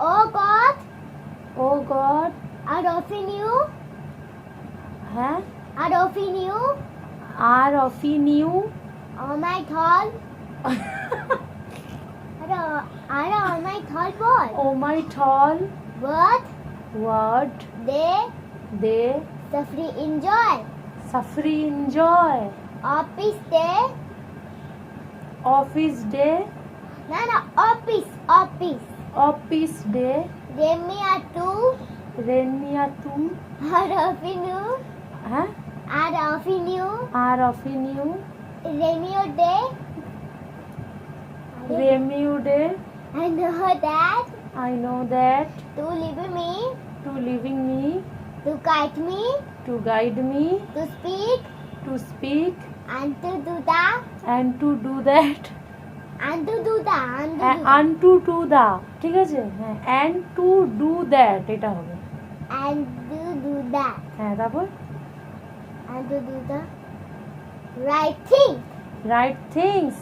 Oh God. Oh God. I often you. Huh? I often you. I often you. On my tall. I on my tall boy? Oh my tall. What? What? They. They. Safri enjoy. Safri enjoy. Office day. Office day. No, no, office, office. Opis de Demiatu Reniatu Arofinu huh? Arofinu Arofinu Remio de. Remio de. I know that. I know that. To leave me. To leaving me. To guide me. To guide me. To speak. To speak. And to do that. And to do that An two to the ঠিক আছে হ্যাঁ and to do that এটা হবে and to do that, হ্যাঁ তারপর and to do the right thing, right things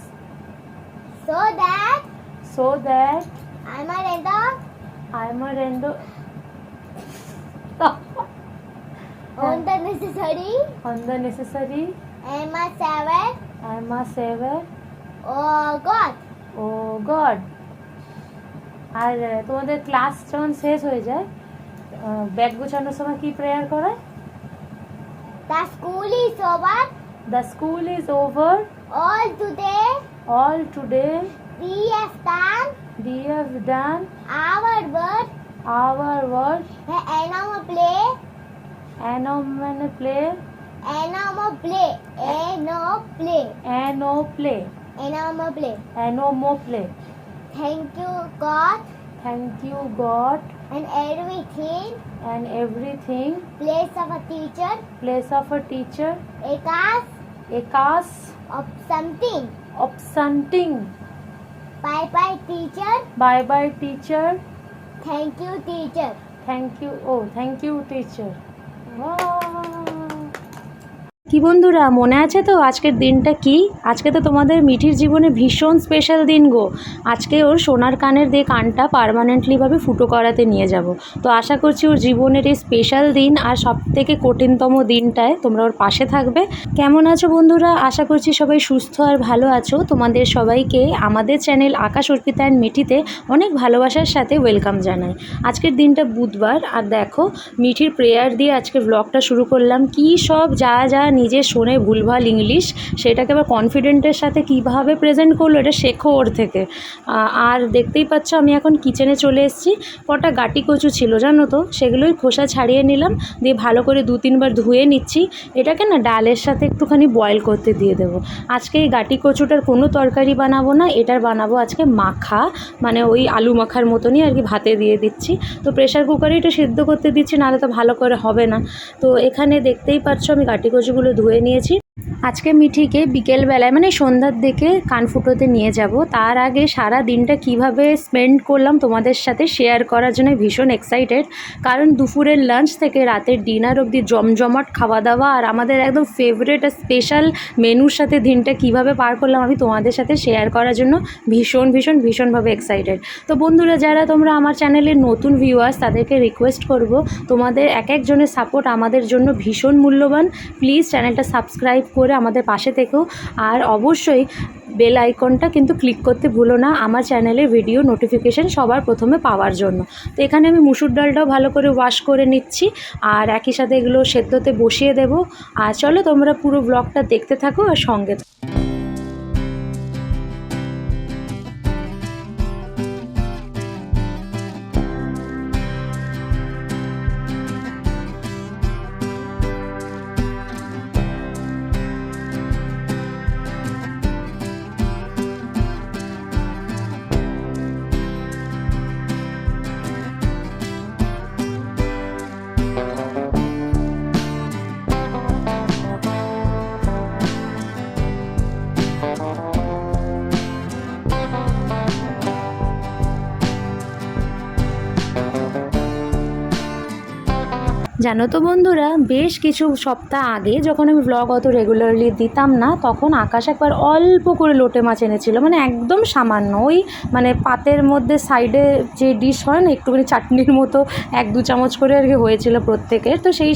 so that so that I'm a reader I am রেন্ডো on the necessary, on the necessary am a seven, I am a saver Oh God. Oh God. আর তোমাদের class যখন শেষ হয়ে যায় bag গোছানোর সময় কি prayer করে? The school is over the school is over all today all today we have done we have done our work our work and Om play and মানে play and play and play and play And I'm a play. and no more play Thank you, God, thank you god and everything. and everything Place of a teacher, place of a teacher a class a cast of something. of something Bye bye, teacher. bye bye teacher Thank you, teacher. thank you oh thank you teacher wow. কি বন্ধুরা, মনে আছে তো আজকের দিনটা কি? আজকে তো তোমাদের মিঠির জীবনে ভীষণ স্পেশাল দিন গো। আজকে ওর সোনার কানের দিয়ে কানটা পারমানেন্টলিভাবে ফুটো করাতে নিয়ে যাব। তো আশা করছি ওর জীবনের এই স্পেশাল দিন আর সব থেকে কঠিনতম দিনটায় তোমরা ওর পাশে থাকবে। কেমন আছো বন্ধুরা? আশা করছি সবাই সুস্থ আর ভালো আছো। তোমাদের সবাইকে আমাদের চ্যানেল আকাশ অর্পিতা অ্যান্ড মিঠিতে অনেক ভালোবাসার সাথে ওয়েলকাম জানাই। আজকের দিনটা বুধবার। আর দেখো, মিঠির প্রেয়ার দিয়ে আজকে ব্লগটা শুরু করলাম। কি সব যা যা নিজে শোনে ভুলভাল ইংলিশ, সেটাকে আবার কনফিডেন্টের সাথে কীভাবে প্রেজেন্ট করল এটা শেখো ওর থেকে। আর দেখতেই পাচ্ছ আমি এখন কিচেনে চলে এসেছি, কটা গাটি কচু ছিল জানো তো, সেগুলোই খোসা ছাড়িয়ে নিলাম, দিয়ে ভালো করে দু তিনবার ধুয়ে নিচ্ছি, এটাকে না ডালের সাথে একটুখানি বয়েল করতে দিয়ে দেবো। আজকে এই গাটি কচুটার কোনো তরকারি বানাবো না, এটার বানাবো আজকে মাখা মানে ওই আলু মাখার মতনই আর কি ভাতে দিয়ে দিচ্ছি। তো প্রেশার কুকারে এটা সিদ্ধ করতে দিচ্ছি, নাহলে তো ভালো করে হবে না। তো এখানে দেখতেই পাচ্ছ আমি গাটি কচুগুলো ধুয়ে নিয়েছি। আজকে মিঠিকে বিকেলবেলায় মানে সন্ধ্যার দিকে কানফুটোতে নিয়ে যাব। তার আগে সারা দিনটা কীভাবে স্পেন্ড করলাম তোমাদের সাথে শেয়ার করার জন্য ভীষণ এক্সাইটেড কারণ দুপুরের লাঞ্চ থেকে রাতের ডিনার অবধি জমজমাট খাওয়া দাওয়া আর আমাদের একদম ফেভারেট আর স্পেশাল মেনুর সাথে দিনটা কীভাবে পার করলাম আমি তোমাদের সাথে শেয়ার করার জন্য ভীষণ ভীষণ, ভীষণভাবে এক্সাইটেড তো বন্ধুরা, যারা তোমরা আমার চ্যানেলের নতুন ভিউয়ার্স তাদেরকে রিকোয়েস্ট করব, তোমাদের এক একজনের সাপোর্ট আমাদের জন্য ভীষণ মূল্যবান। প্লিজ চ্যানেলটা সাবস্ক্রাইব করে আমাদের পাশে থেকেও আর অবশ্যই বেল আইকনটা কিন্তু ক্লিক করতে ভুলো না। আমার চ্যানেলের ভিডিও নোটিফিকেশান সবার প্রথমে পাওয়ার জন্য। তো এখানে আমি মুসুর ডালটাও ভালো করে ওয়াশ করে নিচ্ছি। আর একই সাথে এগুলো সেদ্ধতে বসিয়ে দেবো। আর চলো তোমরা পুরো ব্লগটা দেখতে থাকো আর সঙ্গে থাকো। জানো তো বন্ধুরা, বেশ কিছু সপ্তাহ আগে যখন আমি ব্লগ অত রেগুলারলি দিতাম না, তখন আকাশ একবার অল্প করে লোটে মাছ এনেছিল মানে একদম সামান্য। ওই মানে পাতের মধ্যে সাইডে যে ডিশ হয় না, একটুখানি চাটনির মতো এক দু চামচ করে আর কি হয়েছিল প্রত্যেকের। তো সেই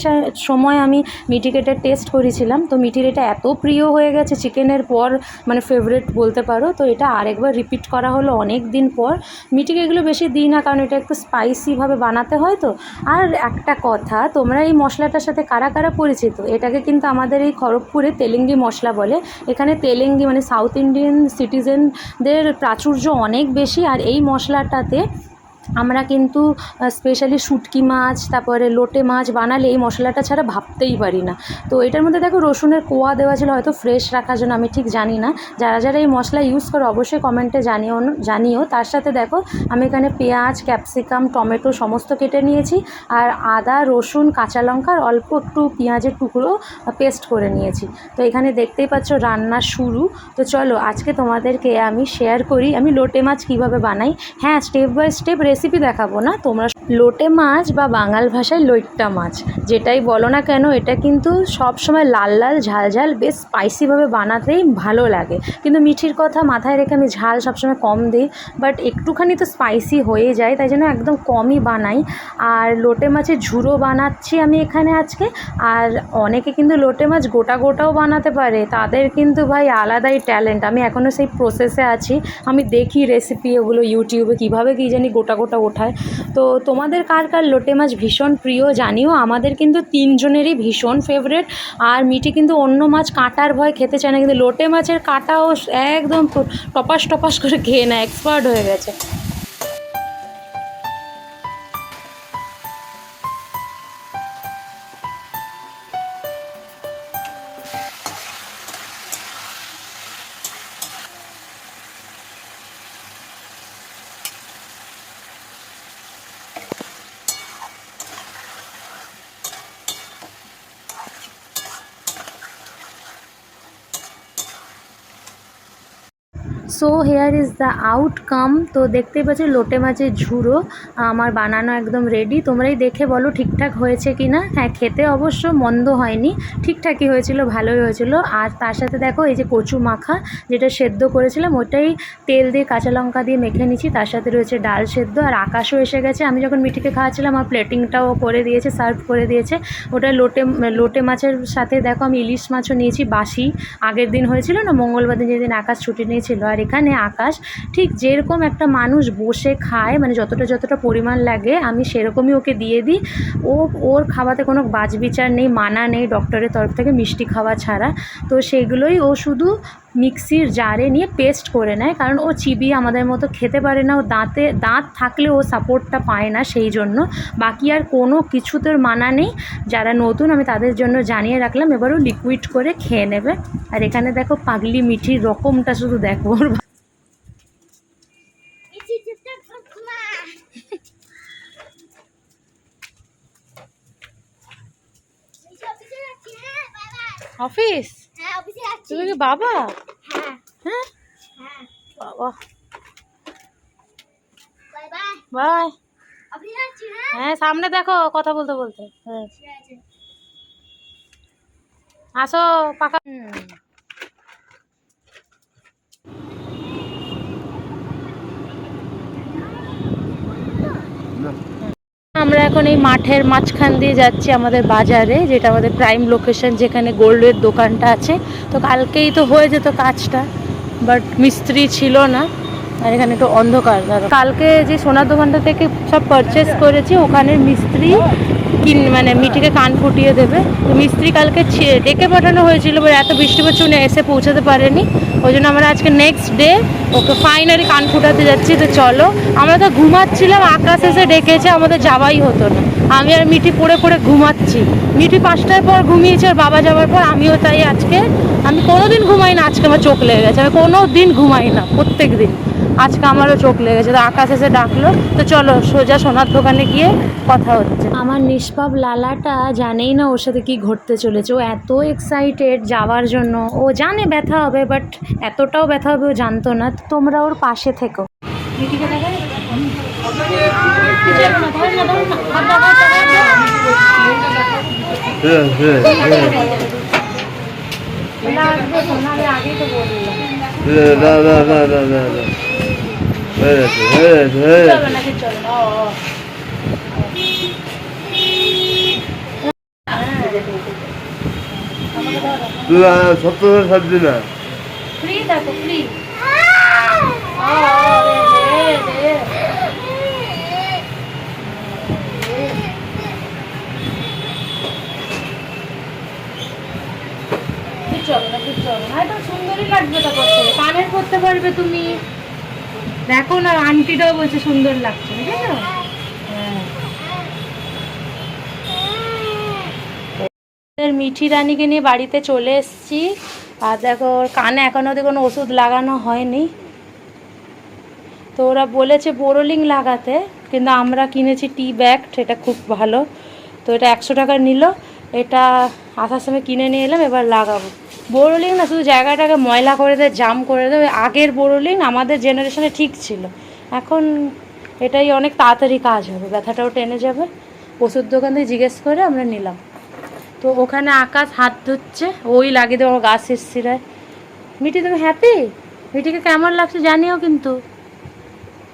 সময় আমি মিটিকেটে টেস্ট করেছিলাম। তো মিটির এটা এত প্রিয় হয়ে গেছে চিকেনের পর মানে ফেভারেট বলতে পারো। তো এটা আরেকবার রিপিট করা হলো অনেক দিন পর। মিটিকে এগুলো বেশি দিই না, কারণ এটা একটু স্পাইসিভাবে বানাতে হয় তো। আর একটা কথা তোমরা এই মশলাটার সাথে কারা কারা পরিচিত? এটাকে কিন্তু আমাদের এই খড়গপুরে তেলেঙ্গি মশলা বলে। এখানে তেলেঙ্গি মানে সাউথ ইন্ডিয়ান সিটিজেনদের প্রাচুর্য অনেক বেশি। আর এই মশলাটাতে আমরা কিন্তু স্পেশালি শুটকি মাছ, তারপরে লোটে মাছ বানালে এই মশলাটা ছাড়া ভাবতেই পারি না। তো এটার মধ্যে দেখো রসুনের কোয়া দেওয়া ছিল, হয়তো ফ্রেশ রাখার জন্য, আমি ঠিক জানি না। যারা যারা এই মশলা ইউজ করে, অবশ্যই কমেন্টে জানিও জানিও। তার সাথে দেখো, আমি এখানে পেঁয়াজ ক্যাপসিকাম টমেটো সমস্ত কেটে নিয়েছি, আর আদা, রসুন, কাঁচা লঙ্কা অল্প একটু পেঁয়াজের টুকরো পেস্ট করে নিয়েছি। তো এখানে দেখতেই পাচ্ছ রান্না শুরু। তো চলো, আজকে তোমাদেরকে আমি শেয়ার করি, আমি লোটে মাছ কীভাবে বানাই। হ্যাঁ স্টেপ বাই স্টেপ রেসিপি দেখাবো না তোমরা লোটে মাছ বা বাঙাল ভাষায় লইট্টা মাছ। যেটাই বলো না কেন, এটা কিন্তু সব সময় লাল লাল, ঝাল ঝাল, বেশ স্পাইসিভাবে বানাতেই ভালো লাগে। কিন্তু মিঠির কথা মাথায় রেখে আমি ঝাল সবসময় কম দিই বাট একটুখানি তো স্পাইসি হয়ে যায়, তাই জন্য একদম কমই বানাই। আর লোটে মাছের ঝুড়ো বানাচ্ছি আমি এখানে আজকে, আর অনেকে কিন্তু লোটে মাছ গোটা গোটাও বানাতে পারে, তাদের কিন্তু ভাই আলাদাই ট্যালেন্ট আমি এখনও সেই প্রসেসে আছি, আমি দেখি রেসিপি ওগুলো ইউটিউবে কীভাবে কী জানি গোটা গোটা ওঠায়। তো তোমাদের কার কার লোটে মাছ ভীষণ প্রিয় জানিও? আমাদের কিন্তু তিনজনেরই ভীষণ ফেভারেট আর মিটি কিন্তু অন্য মাছ কাঁটার ভয় খেতে চায় না, কিন্তু লোটে মাছের কাঁটাও একদম টপাস টপাস করে খেয়ে নেয় এক্সপার্ট হয়ে গেছে। হেয়ার ইজ দ্য আউটকাম তো দেখতেই পাচ্ছ, লোটে মাছের ঝুড়ো। আমার বানানো একদম রেডি তোমরাই দেখে বলো ঠিকঠাক হয়েছে কি না হ্যাঁ খেতে অবশ্য মন্দ হয়নি। ঠিকঠাকই হয়েছিল, ভালোই হয়েছিল। আর তার সাথে দেখো, এই যে কচু মাখা যেটা সেদ্ধ করেছিলাম, ওটাই তেল দিয়ে কাঁচা লঙ্কা দিয়ে মেখে নিচ্ছি। তার সাথে রয়েছে ডাল সেদ্ধ। আর আকাশও এসে গেছে। আমি যখন মিঠিকে খাওয়াচ্ছিলাম, আমার প্লেটিংটাও করে দিয়েছে সার্ভ করে দিয়েছে। ওটা লোটে লোটে মাছের সাথে দেখো, আমি ইলিশ মাছও নিয়েছি, বাসি। আগের দিন হয়েছিল না, মঙ্গলবার দিন যেদিন আকাশ ছুটি নিয়েছিল। আর এখানে আকাশ, ঠিক যেরকম একটা মানুষ বসে খায় মানে যতটা যতটা পরিমাণ লাগে, আমি সেরকমই ওকে দিয়ে দিই। ও, ওর খাওয়াতে কোনো বাজবিচার নেই, মানা নেই, ডক্টরের তরফ থেকে মিষ্টি খাওয়া ছাড়া। তো সেগুলোই ও শুধু মিক্সির জারে নিয়ে পেস্ট করে নেয়, কারণ ও চিবিয়ে আমাদের মতো খেতে পারে না। ও দাঁতে, দাঁত থাকলে ও সাপোর্টটা পায় না সেই জন্য। বাকি আর কোনো কিছুতের মানা নেই। যারা নতুন, আমি তাদের জন্য জানিয়ে রাখলাম এবারও লিকুইড করে খেয়ে নেবে। আর এখানে দেখো পাগলি মিঠির রকমটা শুধু দেখো ওর It's just a Pokemon. অফিসে যাচ্ছি হ্যাঁ বাই বাই অফিস? হ্যাঁ তুমি কি বাবা? হ্যাঁ। হ্যাঁ। হ্যাঁ? বাবা। বাই হ্যাঁ? হ্যাঁ সামনে দেখো কথা বলতে বলতে। হ্যাঁ। আসো পাকা আমরা এখন এই মাঠের মাঝখান দিয়ে যাচ্ছি আমাদের বাজারে, যেটা আমাদের প্রাইম লোকেশন যেখানে গোল্ডের দোকানটা আছে। তো কালকেই তো হয়ে যেত কাজটা বাট মিস্ত্রি ছিল না, আর এখানে একটু অন্ধকার। কালকে যে সোনার দোকানটা থেকে সব পারচেস করেছি ওখানের মিস্ত্রি কিন মানে মিটিকে কান ফুটিয়ে দেবে। তো মিস্ত্রি কালকে ডেকে পাঠানো হয়েছিল এবার এত বৃষ্টি পড়ছে, উনি এসে পৌঁছাতে পারেনি। ওই জন্য আমরা আজকে নেক্সট ডে ওকে ফাইনালি কান ফুটাতে যাচ্ছি, তো চলো। আমরা তো ঘুমাচ্ছিলাম, আকাশ এসে ডেকেছে, আমাদের যাওয়াই হতো না। আমি আর মিটি পড়ে পড়ে ঘুমাচ্ছি। মিটি পাঁচটার পর ঘুমিয়েছে আর বাবা যাওয়ার পর আমিও তাই আজকে আমি কোনো দিন ঘুমাই না, আজকে আমার চোখ লেগে গেছে। আমি কোনো দিন ঘুমাই না প্রত্যেক দিন আজকে আমারও চোখ লেগেছে তো আকাশ এসে ডাকলো তো চলো সোজা সোনার দোকানে গিয়ে কথা হচ্ছে। আমার নিষ্পাপ লালাটা জানেই না ওর সাথে কি ঘটতে চলেছে ও এত এক্সাইটেড যাওয়ার জন্য। ও জানে ব্যথা হবে বাট এতটাও ব্যথা হবে ও জানতো না তোমরা ওর পাশে থেকো। হ্যাঁ হ্যাঁ হ্যাঁ। আগেই তো বললাম। সত্তর সাতদিন না। ফ্রি দেখো ফ্রি চলো না চলো। না এটা সুন্দরই লাগবে তো করতে। কানের করতে পারবে তুমি। দেখো না আন্টিটাও বলছে সুন্দর লাগছে বুঝেছ হ্যাঁ। মিঠি রানীকে নিয়ে বাড়িতে চলে এসেছি। আর দেখো, ওর কানে এখনও অবধি কোনো ওষুধ লাগানো হয়নি। তো ওরা বলেছে বোরোলিং লাগাতে, কিন্তু আমরা কিনেছি টি ব্যাগ এটা খুব ভালো। তো এটা একশো টাকা নিল। এটা আসার সময় কিনে নিয়ে এলাম, এবার লাগাবো। বোরোলিং না, শুধু জায়গাটাকে ময়লা করে দেয়, জাম করে দেয় আগের বোরোলিং আমাদের জেনারেশনে ঠিক ছিল। এখন এটাই অনেক তাড়াতাড়ি কাজ হবে, ব্যথাটাও টেনে যাবে। ওষুধ দোকান থেকে জিজ্ঞেস করে আমরা নিলাম। তো ওখানে আকাশ হাত ধুচ্ছে, ওই লাগিয়ে দেবো গাছ শিরশিরায়। মিটি তুমি হ্যাপি মিটিকে কেমন লাগছে জানিও কিন্তু।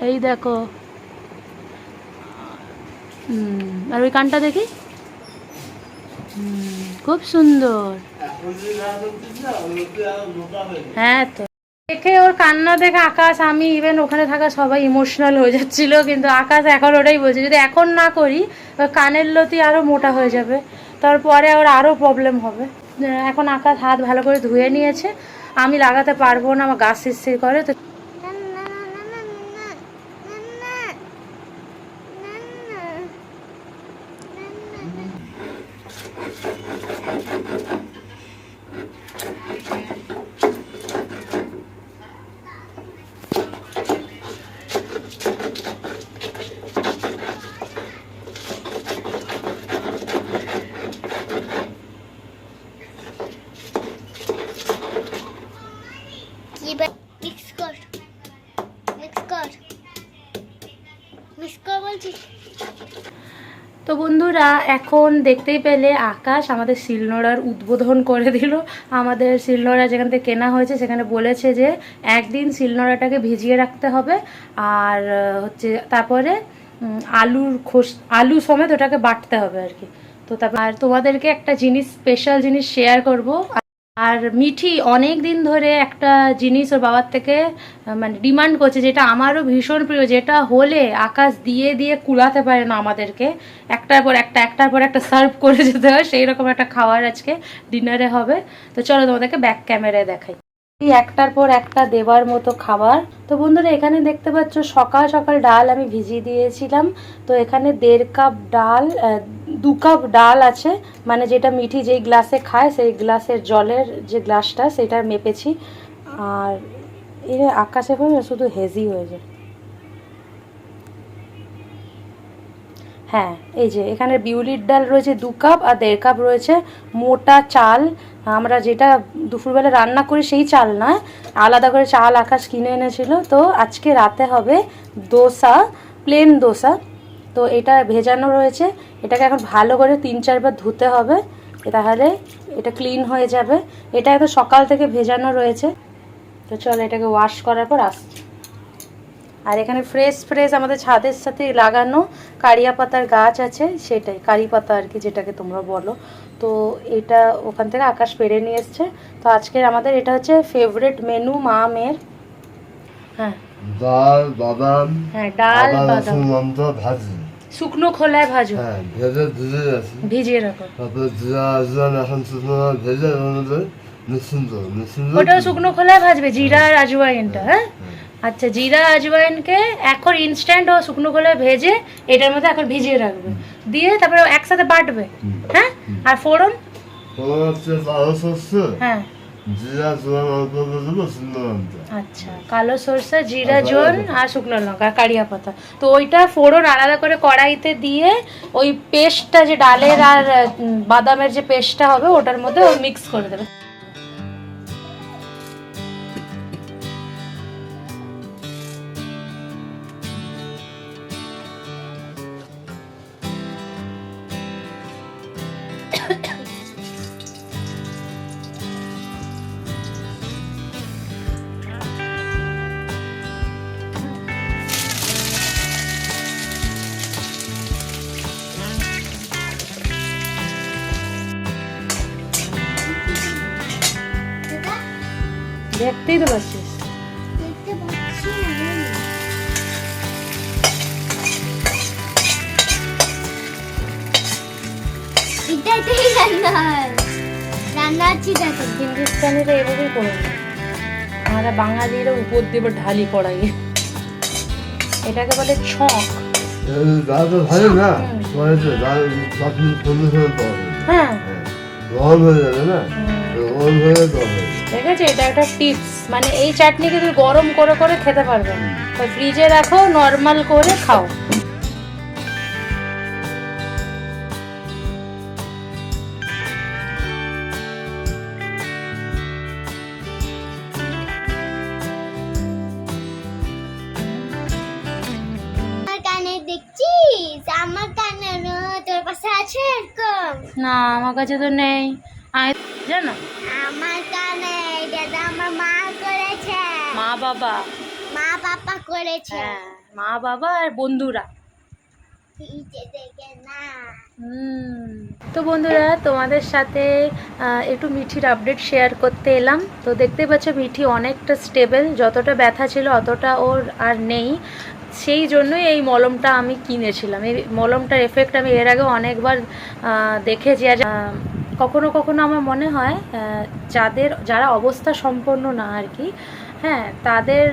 এই দেখো। আর ওই কানটা দেখি? খুব সুন্দর। হ্যাঁ তো। দেখে ওর কান্না দেখে আকাশ, আমি ইভেন ওখানে থাকা সবাই ইমোশনাল হয়ে যাচ্ছিল, কিন্তু আকাশ এখন ওটাই বলছে, যদি এখন না করি কানের লতি আরও মোটা হয়ে যাবে, তারপরে ওর আরও প্রবলেম হবে। এখন আকাশ হাত ভালো করে ধুয়ে নিয়েছে, আমি লাগাতে পারব না, আমার গাছ শিরশির করে, তো কি মিক্স কর মিক্স কর মিক্স কর বলছিস তো বন্ধুরা, এখন দেখতেই পেলে আকাশ আমাদের শিলনোড়ার উদ্বোধন করে দিল। আমাদের শিলনোড়া যেখান থেকে কেনা হয়েছে, সেখানে বলেছে যে একদিন শিলনোড়াটাকে ভিজিয়ে রাখতে হবে। আর হচ্ছে তারপরে আলুর খোস, আলু সমেত ওটাকে বাটতে হবে আর কি। তো তারপর, আর তোমাদেরকে একটা জিনিস স্পেশাল জিনিস শেয়ার করব। আর মিঠি অনেক দিন ধরে একটা জিনিস ওর বাবার থেকে মানে ডিমান্ড করছে, যেটা আমারও ভীষণ প্রিয়, যেটা হলে আকাশ দিয়ে দিয়ে কুলাতে পারে না আমাদেরকে। একটার পর একটা, একটার পর একটা সার্ভ করে যেতে হয় সেই রকম একটা খাওয়ার আজকে ডিনারে হবে। তো চলো তোমাদেরকে ব্যাক ক্যামেরায় দেখাই। এই একটার পর একটা দেবার মতো খাবার। তো বন্ধুরা, এখানে দেখতে পাচ্ছ সকাল সকাল ডাল আমি ভিজিয়ে দিয়েছিলাম। তো এখানে দেড় কাপ ডাল দু কাপ ডাল আছে। মানে যেটা মিঠি যেই গ্লাসে খায়, সেই গ্লাসের জলের যে গ্লাসটা, সেটা মেপেছি। আর এর আকাশে শুধু হেজি হয়ে যায়। হ্যাঁ এই যে এখানে বিউলির ডাল রয়েছে দু কাপ আর দেড় কাপ রয়েছে মোটা চাল। আমরা যেটা দুপুরবেলা রান্না করি সেই চাল নয়, আলাদা করে চাল আকাশ কিনে এনেছিল। তো আজকে রাতে হবে দোসা প্লেন দোসা। তো এটা ভেজানো রয়েছে, এটাকে এখন ভালো করে তিন চারবার ধুতে হবে, তাহলে এটা ক্লিন হয়ে যাবে। এটা এখন সকাল থেকে ভেজানো রয়েছে। তো চলো এটাকে ওয়াশ করার পর আসছি আর এখানে ফ্রেশ ফ্রেশ আমাদের ছাদের সাথে লাগানো কারিয়া পাতার গাছ আছে সেটাই কারি পাতা আর কি যেটাকে তোমরা বলো। তো এটা ওখান থেকে আকাশ পেরে নিয়ে এসছে। তো আজকের আমাদের এটা হচ্ছে ফেভারিট মেনু মা মেয়ের। হ্যাঁ। ডাল বাদাম হ্যাঁ ডাল বাদাম। ভাজি। শুকনো খোলায় ভাজো। হ্যাঁ ভেজে ধুয়ে গেছি। ভিজিয়ে রাখো। তারপরে জিরা আজওয়ান এখন শুকনো ভেজে ওর মধ্যে মিশ্রণ দিয়ে ওটাও শুকনো খোলায় ভাজবে জিরা আর আজওয়াইনটা হ্যাঁ। আচ্ছা জিরা আজওয়াইনকে এখন ইনস্ট্যান্ট ও শুকনো করে ভেজে এটার মধ্যে এখন ভিজিয়ে রাখবে। দিয়ে তারপরে একসাথে বাটবে হ্যাঁ? আর ফোড়ন? কালো হ্যাঁ। জিরা জোয়ান অল্প দেবো শুকনো লঙ্কা। আচ্ছা কালো সরষে জিরা জোন আর শুকনো লঙ্কা কারিয়া পাতা। তো ওইটা ফোড়ন আলাদা করে কড়াইতে দিয়ে ওই পেস্টটা যে ডালের আর বাদামের যে পেস্টটা হবে ওটার মধ্যে মিক্স করে দেবে। রান্না দেখো হিন্দুস্তানিরা এভাবেই করে আমরা বাঙালিরা উপর এবার ঢালি করাই এটাকে বলে ছক হ্যাঁ ঠিক আছে এটা একটা টিপস মানে এই চাটনিকে তুমি গরম করে করে খেতে পারবে ফ্রিজে রাখো নর্মাল করে খাও না আমার কাছে তো নেই। আমি জানো? আমার কানে দাদা আমার মা করেছে। মা বাবা। মা পাপা করেছে। হ্যাঁ মা বাবা আর বন্ধুরা। ফ্রিজে না। হুম। তো বন্ধুরা তোমাদের সাথে একটু মিঠির আপডেট শেয়ার করতে এলাম। তো দেখতে পাচ্ছ মিঠি অনেকটা স্টেবল যতটা ব্যথা ছিল অতটা ওর আর নেই। সেই জন্যই এই মলমটা আমি কিনেছিলাম। এই মলমটার এফেক্ট আমি এর আগে অনেকবার দেখেছি। আর কখনো কখনো আমার মনে হয় যাদের, যারা অবস্থা সম্পন্ন না আর কি হ্যাঁ তাদের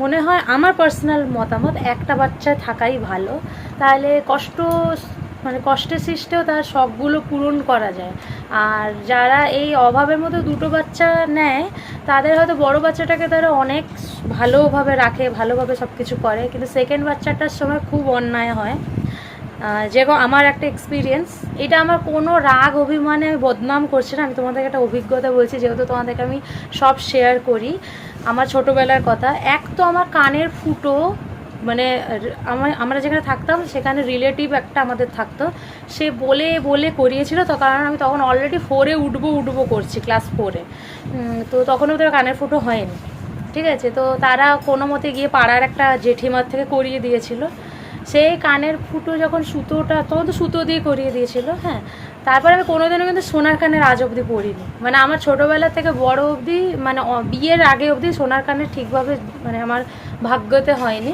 মনে হয় আমার পার্সোনাল মতামত একটা বাচ্চা থাকাই ভালো। তাহলে কষ্ট মানে কষ্টের সৃষ্টেও তার শখগুলো পূরণ করা যায়। আর যারা এই অভাবের মধ্যে দুটো বাচ্চা নেয়, তাদের হয়তো বড় বাচ্চাটাকে তারা অনেক ভালোভাবে রাখে, ভালোভাবে সব কিছু করে। কিন্তু সেকেন্ড বাচ্চাটার সময় খুব অন্যায় হয়। যেরকম আমার একটা এক্সপিরিয়েন্স এটা আমার কোনো রাগ, অভিমানে বদনাম করছে না। আমি তোমাদেরকে একটা অভিজ্ঞতা বলছি, যেহেতু তোমাদেরকে আমি সব শেয়ার করি। আমার ছোটোবেলার কথা। এক তো আমার কানের ফুটো মানে আমরা যেখানে থাকতাম, সেখানে রিলেটিভ একটা আমাদের থাকতো। সে বলে বলে করিয়েছিল, তো কারণ আমি তখন অলরেডি ফোরে উঠবো উঠবো করছি ক্লাস ফোরে তো তখন ওদের কানের ফুটো হয়নি। ঠিক আছে? তো তারা কোনো মতে গিয়ে পাড়ার একটা জেঠিমার থেকে করিয়ে দিয়েছিল। সেই কানের ফুটো যখন সুতোটা, তখন তো সুতো দিয়ে করিয়ে দিয়েছিল হ্যাঁ। তারপর আমি কোনোদিনও কিন্তু সোনার কানের আজ অবধি পরিনি। মানে আমার ছোটোবেলা থেকে বড় অবধি মানে বিয়ের আগে অবধি সোনার কানের ঠিকভাবে মানে আমার ভাগ্যতে হয়নি।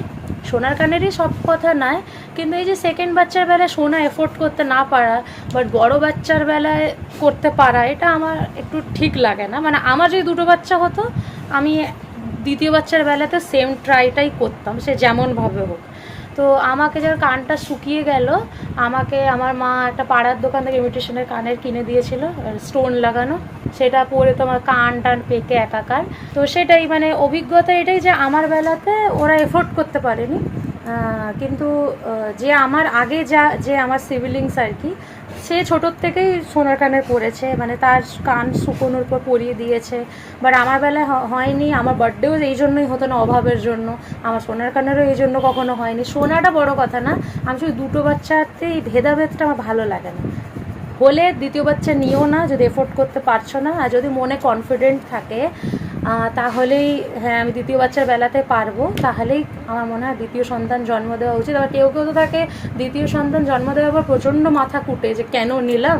সোনার কানেরই সব কথা নয় কিন্তু এই যে সেকেন্ড বাচ্চার বেলায় সোনা এফোর্ড করতে না পারা বাট বড় বাচ্চার বেলায় করতে পারা, এটা আমার একটু ঠিক লাগে না। মানে আমার যদি দুটো বাচ্চা হতো, আমি দ্বিতীয় বাচ্চার বেলাতে সেম ট্রাইটাই করতাম, সে যেমনভাবে হোক। তো আমাকে যার কানটা শুকিয়ে গেল, আমাকে, আমার মা একটা পাড়ার দোকান থেকে ইমিটেশনের কানের কিনে দিয়েছিল স্টোন লাগানো। সেটা পরে তোমার কান টান পেকে একাকার। তো সেটাই মানে অভিজ্ঞতা এটাই যে আমার বেলাতে ওরা এফোর্ড করতে পারেনি। কিন্তু যে আমার আগে যা, যে আমার সিভিলিংস আর কি, সে ছোটোর থেকেই সোনার কানের পরেছে মানে তার কান শুকোনোর পর পরিয়ে দিয়েছে। বাট আমার বেলায় হয়নি। আমার বার্থডেও এই জন্যই হতো না অভাবের জন্য। আমার সোনার কানেরও এই জন্য কখনো হয়নি। সোনাটা বড় কথা না। আমি শুধু দুটো বাচ্চাতে এই ভেদাভেদটা আমার ভালো লাগে না। হলে দ্বিতীয় বাচ্চা নিও না, যদি এফোর্ড করতে পারছ না। আর যদি মনে কনফিডেন্ট থাকে তাহলেই হ্যাঁ আমি দ্বিতীয় বাচ্চার বেলাতে পারব। তাহলেই আমার মনে হয় দ্বিতীয় সন্তান জন্ম দেওয়া উচিত। আবার কেউ কেউ তো থাকে, দ্বিতীয় সন্তান জন্ম দেওয়ার পর প্রচণ্ড মাথা কুটে যে, কেন নিলাম?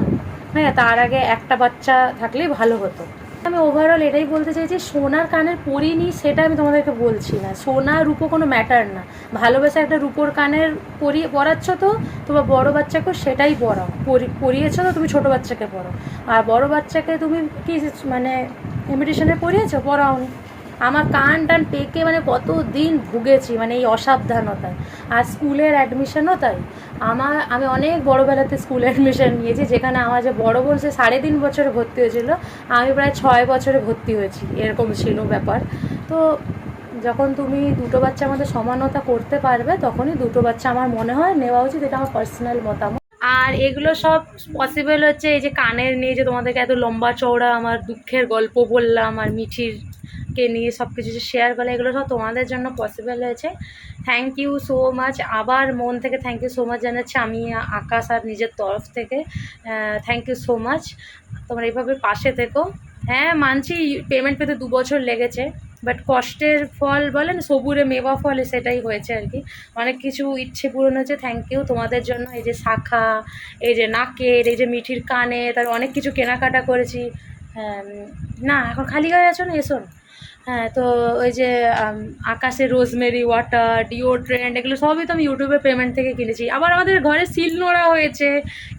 হ্যাঁ তার আগে একটা বাচ্চা থাকলেই ভালো হতো। আমি ওভারঅল এটাই বলতে চাই যে সোনার কানের পরিনি সেটা আমি তোমাদেরকে বলছি না। সোনা, রূপো কোনো ম্যাটার না। ভালোবেসে একটা রূপোর কানের পরি পরাচ্ছ তো, তোমার বড়ো বাচ্চাকেও সেটাই পরাও। পরিয়েছ তো, তুমি ছোটো বাচ্চাকে পড়ো আর বড় বাচ্চাকে তুমি কি মানে ইমিটেশনে পরিয়েছো? পরাওনি। আমার কান টান পেকে মানে কত দিন ভুগেছি মানে এই অসাবধানতায়। আর স্কুলের অ্যাডমিশনও তাই। আমার, আমি অনেক বড়োবেলাতে স্কুল অ্যাডমিশন নিয়েছি, যেখানে আমার যে বড় বোন, সে সাড়ে তিন বছরে ভর্তি হয়েছিল। আমি প্রায় ছয় বছরে ভর্তি হয়েছি, এরকম ছিল ব্যাপার। তো যখন তুমি দুটো বাচ্চার মধ্যে সমানতা করতে পারবে, তখনই দুটো বাচ্চা আমার মনে হয় নেওয়া উচিত, এটা আমার পার্সোনাল মতামত। আর এগুলো সব পসিবল হচ্ছে, এই যে কানের নিয়ে যে তোমাদেরকে এত লম্বা চওড়া আমার দুঃখের গল্প বললাম, আর মিঠির কে নিয়ে সব কিছু শেয়ার করলে, এগুলো সব তোমাদের জন্য পসিবল হয়েছে। থ্যাংক ইউ সো মাচ আবার মন থেকে থ্যাংক ইউ সো মাচ জানাচ্ছি। আমি, আকাশ আর নিজের তরফ থেকে থ্যাংক ইউ সো মাচ তোমরা এইভাবে পাশে থেকো। হ্যাঁ মানছি পেমেন্ট পেতে দু বছর লেগেছে বাট কষ্টের ফল বলেন সবুরে মেওয়া ফলে, সেটাই হয়েছে আর কি। অনেক কিছু ইচ্ছে পূরণ হয়েছে। থ্যাংক ইউ তোমাদের জন্য। এই যে শাখা, এই যে নাকের, এই যে মিঠির কানে, তার অনেক কিছু কেনাকাটা করেছি। না, এখন খালি গায়ে আছো না? এসো না। হ্যাঁ তো ওই যে আকাশে রোজমেরি ওয়াটার ডিওড্রেন্ট এগুলো সবই তো আমি ইউটিউবে পেমেন্ট থেকে কিনেছি। আবার আমাদের ঘরে সিল নোড়া হয়েছে,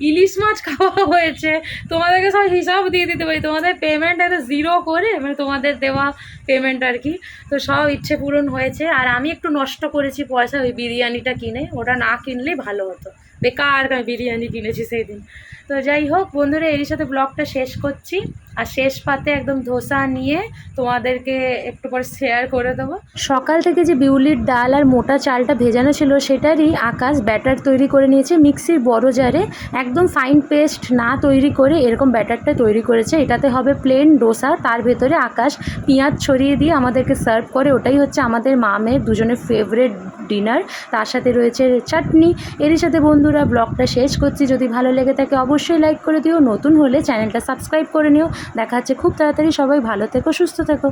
ইলিশ মাছ খাওয়া হয়েছে, তোমাদেরকে সব হিসাব দিয়ে দিতে পারি। তোমাদের পেমেন্ট এত জিরো করে মানে তোমাদের দেওয়া পেমেন্ট আর কি। তো সব ইচ্ছে পূরণ হয়েছে, আর আমি একটু নষ্ট করেছি পয়সা ওই বিরিয়ানিটা কিনে, ওটা না কিনলেই ভালো হতো। বেকার আমি বিরিয়ানি কিনেছি সেই দিন। তো যাই হোক, বন্ধুরা এর সাথে ব্লগটা শেষ করছি। আর শেষ পাতে একদম ধোসা নিয়ে তোমাদেরকে একটু পরে শেয়ার করে দেবো। সকাল থেকে যে বিউলির ডাল আর মোটা চালটা ভেজানো ছিল, সেটারই আকাশ ব্যাটার তৈরি করে নিয়েছে। মিক্সির বড় জারে একদম ফাইন পেস্ট না তৈরি করে এরকম ব্যাটারটা তৈরি করেছে। এটাতে হবে প্লেন ডোসা তার ভেতরে আকাশ পেঁয়াজ ছড়িয়ে দিয়ে আমাদেরকে সার্ভ করে। ওটাই হচ্ছে আমাদের মামের দুজনের ফেভারেট ডিনার তার সাথে রয়েছে চাটনি। এরই সাথে বন্ধুরা ব্লগটা শেষ করছি। যদি ভালো লেগে থাকে অবশ্যই লাইক করে দিও। নতুন হলে চ্যানেলটা সাবস্ক্রাইব করে নিও। দেখা হচ্ছে। খুব তাড়াতাড়ি সবাই ভালো থেকো সুস্থ থেকো।